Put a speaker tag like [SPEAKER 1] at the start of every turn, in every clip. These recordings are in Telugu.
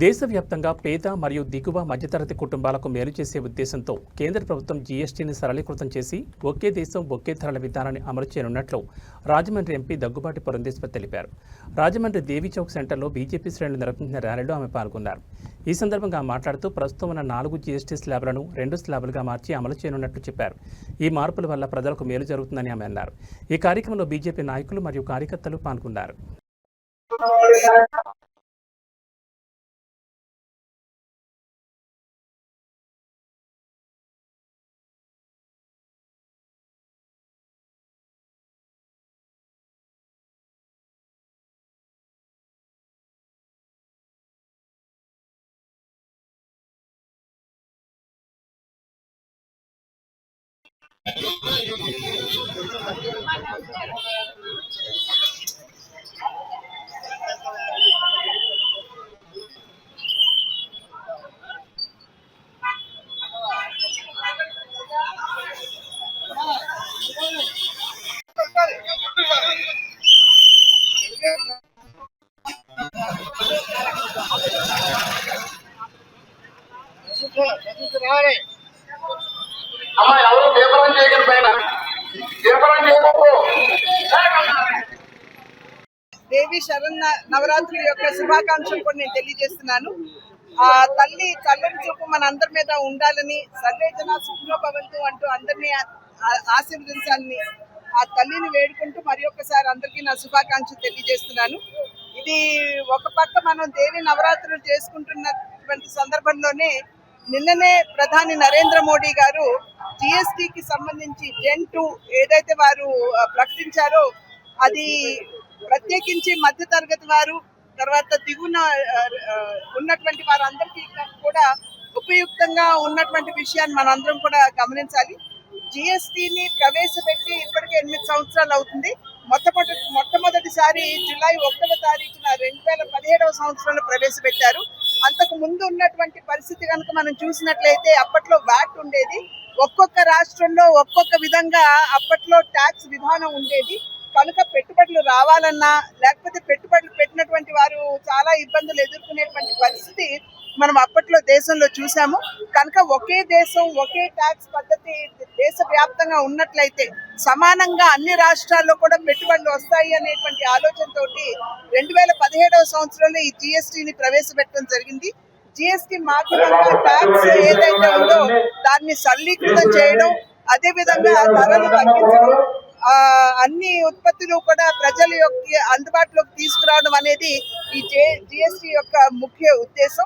[SPEAKER 1] దేశవ్యాప్తంగా పేద మరియు దిగువ మధ్యతరగతి కుటుంబాలకు మేలు చేసే ఉద్దేశంతో కేంద్ర ప్రభుత్వం జీఎస్టీని సరళీకృతం చేసి ఒకే దేశం ఒకే ధరల విధానాన్ని అమలు చేయనున్నట్లు రాజమండ్రి ఎంపీ దగ్గుబాటి పురంధేశ్వర్ తెలిపారు. రాజమండ్రి దేవి చౌక్ సెంటర్లో బీజేపీ శ్రేణులు నిర్వహించిన ర్యాలీలో ఆమె పాల్గొన్నారు. ఈ సందర్భంగా మాట్లాడుతూ ప్రస్తుతం ఉన్న నాలుగు జీఎస్టీ స్లాబ్లను రెండు స్లాబులుగా మార్చి అమలు చేయనున్నట్లు చెప్పారు. ఈ మార్పుల వల్ల ప్రజలకు మేలు జరుగుతుందని ఆమె అన్నారు. ఈ కార్యక్రమంలో బీజేపీ నాయకులు మరియు కార్యకర్తలు పాల్గొన్నారు.
[SPEAKER 2] আমার ఎవరు పైన దీపరం చేయకపో
[SPEAKER 3] దేవి శరణ్ నవరాత్రుల యొక్క శుభాకాంక్షలు కూడా నేను తెలియజేస్తున్నాను. ఆ తల్లి చల్లని చూపు మన అందరి మీద ఉండాలని సర్వేజన సుఖంలో భవంతు అంటూ అందరినీ ఆ- ఆశీర్వదించాలని ఆ తల్లిని వేడుకుంటూ మరి ఒక్కసారి అందరికీ నా శుభాకాంక్షలు తెలియజేస్తున్నాను. ఇది ఒక పక్క మనం దేవి నవరాత్రులు చేసుకుంటున్నటువంటి సందర్భంలోనే నిన్ననే ప్రధాని నరేంద్ర మోడీ గారు జిఎస్టికి సంబంధించి జెన్ టూ ఏదైతే వారు ప్రకటించారో అది ప్రత్యేకించి మధ్య తరగతి వారు తర్వాత దిగున ఉన్నటువంటి వారందరికీ కూడా ఉపయుక్తంగా ఉన్నటువంటి విషయాన్ని మనందరం కూడా గమనించాలి. జిఎస్టిని ప్రవేశపెట్టి ఇప్పటికే ఎనిమిది సంవత్సరాలు అవుతుంది. మొట్టమొదటి మొట్టమొదటిసారి జూలై ఒకటవ తారీఖున రెండు వేల పదిహేడవ సంవత్సరంలో ప్రవేశపెట్టారు. అంతకు ముందు ఉన్నటువంటి పరిస్థితి కనుక మనం చూసినట్లయితే అప్పట్లో వ్యాట్ ఉండేది. ఒక్కొక్క రాష్ట్రంలో ఒక్కొక్క విధంగా అప్పట్లో ట్యాక్స్ విధానం ఉండేది. కనుక పెట్టుబడులు రావాలన్నా లేకపోతే పెట్టుబడులు పెట్టినటువంటి వారు చాలా ఇబ్బందులు ఎదుర్కొనేటువంటి పరిస్థితి మనం అప్పట్లో దేశంలో చూసాము కనుక ఒకే దేశం ఒకే ట్యాక్స్ పద్ధతి దేశవ్యాప్తంగా ఉన్నట్లయితే సమానంగా అన్ని రాష్ట్రాల్లో కూడా పెట్టుబడులు వస్తాయి అనేటువంటి ఆలోచనతోటి రెండు వేల పదిహేడవ సంవత్సరంలో ఈ జిఎస్టిని ప్రవేశపెట్టడం జరిగింది. జిఎస్టి మాధ్యమంగా ట్యాక్స్ ఏదైతే ఉందో దాన్ని సరళీకృతం చేయడం అదే విధంగా ధరలు తగ్గించడం అన్ని ఉత్పత్తులు కూడా ప్రజల యొక్క అందుబాటులోకి తీసుకురావడం అనేది ఈ జే జిఎస్టి యొక్క ముఖ్య ఉద్దేశం.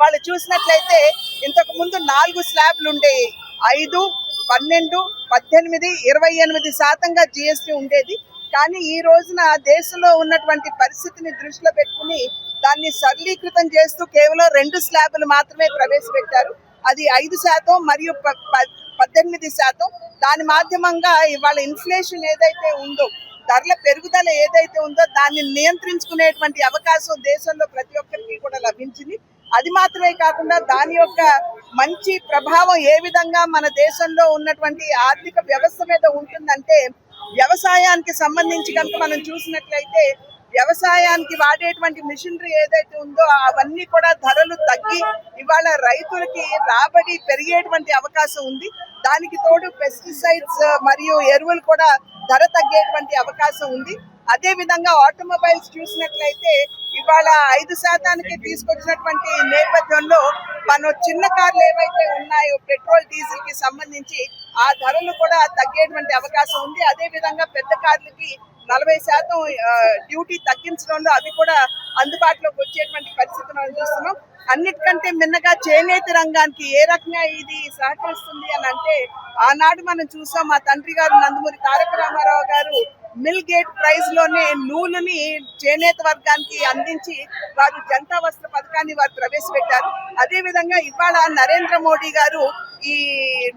[SPEAKER 3] వాళ్ళు చూసినట్లయితే ఇంతకు ముందు నాలుగు స్లాబ్లు ఉండేవి. ఐదు పన్నెండు పద్దెనిమిది ఇరవై ఎనిమిది శాతంగా జిఎస్టీ ఉండేది. కానీ ఈ రోజున దేశంలో ఉన్నటువంటి పరిస్థితిని దృష్టిలో పెట్టుకుని దాన్ని సరళీకృతం చేస్తూ కేవలం రెండు స్లాబులు మాత్రమే ప్రవేశపెట్టారు. అది ఐదు శాతం మరియు ప- ప- పద్దెనిమిది శాతం. దాని మాధ్యమంగా ఇవాళ ఇన్ఫ్లేషన్ ఏదైతే ఉందో ధరల పెరుగుదల ఏదైతే ఉందో దాన్ని నియంత్రించుకునేటువంటి అవకాశం దేశంలో ప్రతి ఒక్కరికి కూడా లభించింది. అది మాత్రమే కాకుండా దాని యొక్క మంచి ప్రభావం ఏ విధంగా మన దేశంలో ఉన్నటువంటి ఆర్థిక వ్యవస్థ మీద ఉంటుందంటే వ్యవసాయానికి సంబంధించి కనుక మనం చూసినట్లయితే వ్యవసాయానికి వాడేటువంటి మిషనరీ ఏదైతే ఉందో అవన్నీ కూడా ధరలు తగ్గి ఇవాళ రైతులకి రాబడి పెరిగేటువంటి అవకాశం ఉంది. దానికి తోడు పెస్టిసైడ్స్ మరియు ఎరువులు కూడా ధర తగ్గేటువంటి అవకాశం ఉంది. అదే విధంగా ఆటోమొబైల్స్ చూసినట్లయితే ఇవాళ ఐదు శాతానికి తీసుకొచ్చినటువంటి నేపథ్యంలో మన చిన్న కార్లు ఏవైతే ఉన్నాయో పెట్రోల్ డీజిల్కి సంబంధించి ఆ ధరలు కూడా తగ్గేటువంటి అవకాశం ఉంది. అదే విధంగా పెద్ద కార్లకి నలభై శాతం డ్యూటీ తగ్గించడంలో అవి కూడా అందుబాటులోకి వచ్చేటువంటి పరిస్థితి మనం చూస్తున్నాం. అన్నిటికంటే మిన్నగా చేనేత రంగానికి ఏ రకంగా ఇది సహకరిస్తుంది అని అంటే ఆనాడు మనం చూసాం మా తండ్రి గారు నందమూరి తారక రామారావు గారు మిల్ గేట్ ప్రైజ్లోనే నూలుని చేనేత వర్గానికి అందించి వారు జంతా వస్త్ర పథకాన్ని వారు ప్రవేశపెట్టారు. అదే విధంగా ఇవాళ నరేంద్ర మోడీ గారు ఈ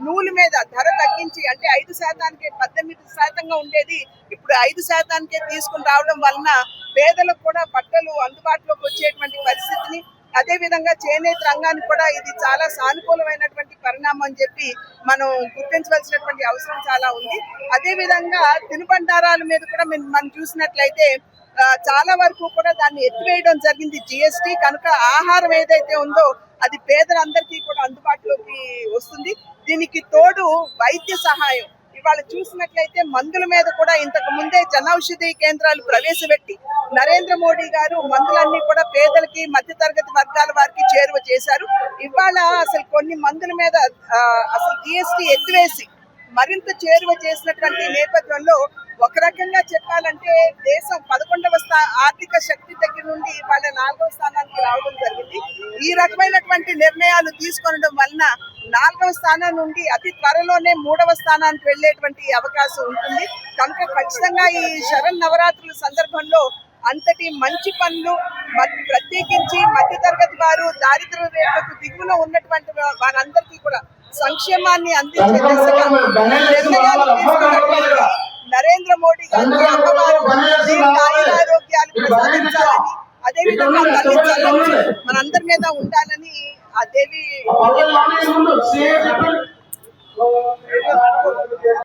[SPEAKER 3] నూలు మీద ధర తగ్గించి అంటే ఐదు శాతానికి పద్దెనిమిది శాతంగా ఉండేది. ఇప్పుడు ఐదు శాతానికే తీసుకుని రావడం వలన పేదలకు కూడా బట్టలు అందుబాటులోకి వచ్చేటువంటి పరిస్థితిని అదే విధంగా చేనేత రంగానికి కూడా ఇది చాలా సానుకూలమైనటువంటి పరిణామం అని చెప్పి మనం గుర్తించవలసినటువంటి అవసరం చాలా ఉంది. అదే విధంగా తినుబండారాల మీద కూడా మనం మనం చూసినట్లయితే చాలా వరకు కూడా దాన్ని ఎత్తివేయడం జరిగింది జిఎస్టి కనుక ఆహారం ఏదైతే ఉందో అది పేదలందరికీ కూడా అందుబాటులోకి వస్తుంది. దీనికి తోడు వైద్య సహాయం. ఇవాళ చూసినట్లయితే మందుల మీద కూడా ఇంతకు ముందే జనౌషధి కేంద్రాలు ప్రవేశపెట్టి నరేంద్ర మోడీ గారు మందులన్నీ కూడా పేదలకి మధ్యతరగతి వర్గాల వారికి చేరువ చేశారు. ఇవాళ అసలు కొన్ని మందుల మీద అసలు జిఎస్టి ఎత్తివేసి మరింత చేరువ చేసినటువంటి నేపథ్యంలో ఒక రకంగా చెప్పాలంటే దేశం పదకొండవ స్థా ఆర్థిక శక్తి దగ్గర నుండి వాళ్ళ నాలుగవ స్థానానికి రావడం జరిగింది. ఈ రకమైనటువంటి నిర్ణయాలు తీసుకోవడం వలన నాలుగవ స్థానం నుండి అతి త్వరలోనే మూడవ స్థానానికి వెళ్ళేటువంటి అవకాశం ఉంటుంది. కనుక ఖచ్చితంగా ఈ శరణ్ నవరాత్రుల సందర్భంలో అంతటి మంచి పనులు ప్రత్యేకించి మధ్యతరగతి వారు దారిద్ర రేఖకు దిగువన ఉన్నటువంటి వారందరికీ కూడా సంక్షేమాన్ని అందించే దిశగా నిర్ణయాలు తీసుకున్నటువంటి ఆరోగ్యాలు సాధించాలని అదేవిధంగా కలిగించాలని మనందరి మీద ఉండాలని ఆ దేవి